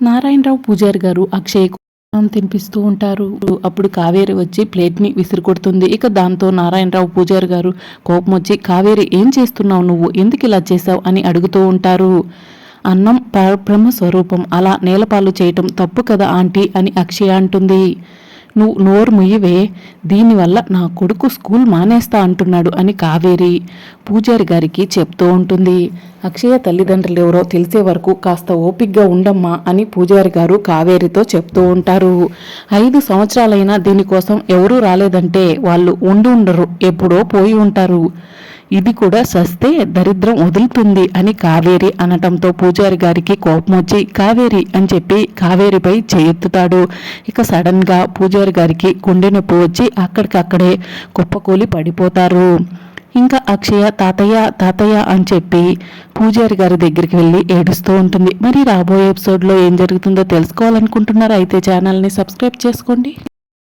నారాయణరావు పూజారి గారు అక్షయ్ తినిపిస్తూ ఉంటారు. అప్పుడు కావేరి వచ్చి ప్లేట్ని విసిరికొడుతుంది. ఇక దాంతో నారాయణరావు పూజారి గారు కోపం వచ్చి కావేరి ఏం చేస్తున్నావు నువ్వు? ఎందుకు ఇలా చేసావు అని అడుగుతూ ఉంటారు. అన్నం పరబ్రహ్మ స్వరూపం. అలా నేలపాలు చేయటం తప్పు కదా ఆంటీ అని అక్షయ అంటుంది. నువ్వు నోరు ముయ్యవే దీనివల్ల నా కొడుకు స్కూల్ మానేస్తా అంటున్నాడు అని కావేరి పూజారి గారికి చెప్తూ ఉంటుంది. అక్షయ తల్లిదండ్రులు ఎవరో తెలిసే వరకు కాస్త ఓపిగ్గా ఉండమ్మా అని పూజారి గారు కావేరితో చెప్తూ ఉంటారు. ఐదు సంవత్సరాలైనా దీనికోసం ఎవరూ రాలేదంటే వాళ్ళు ఉండి ఉండరు ఎప్పుడో పోయి ఉంటారు. ఇది కూడా సస్తే దరిద్రం వదులుతుంది అని కావేరి అనటంతో పూజారి గారికి కోపం వచ్చి కావేరి అని చెప్పి కావేరిపై చేయెత్తుతాడు. ఇక సడన్గా పూజారి గారికి గుండె నొప్పి వచ్చి అక్కడికక్కడే కుప్పకూలి పడిపోతారు. ఇంకా అక్షయ తాతయ్య తాతయ్య అని చెప్పి పూజారి గారి దగ్గరికి వెళ్ళి ఏడుస్తూ ఉంటుంది. మరి రాబోయే ఎపిసోడ్లో ఏం జరుగుతుందో తెలుసుకోవాలనుకుంటున్నారా? అయితే ఛానల్ని సబ్స్క్రైబ్ చేసుకోండి.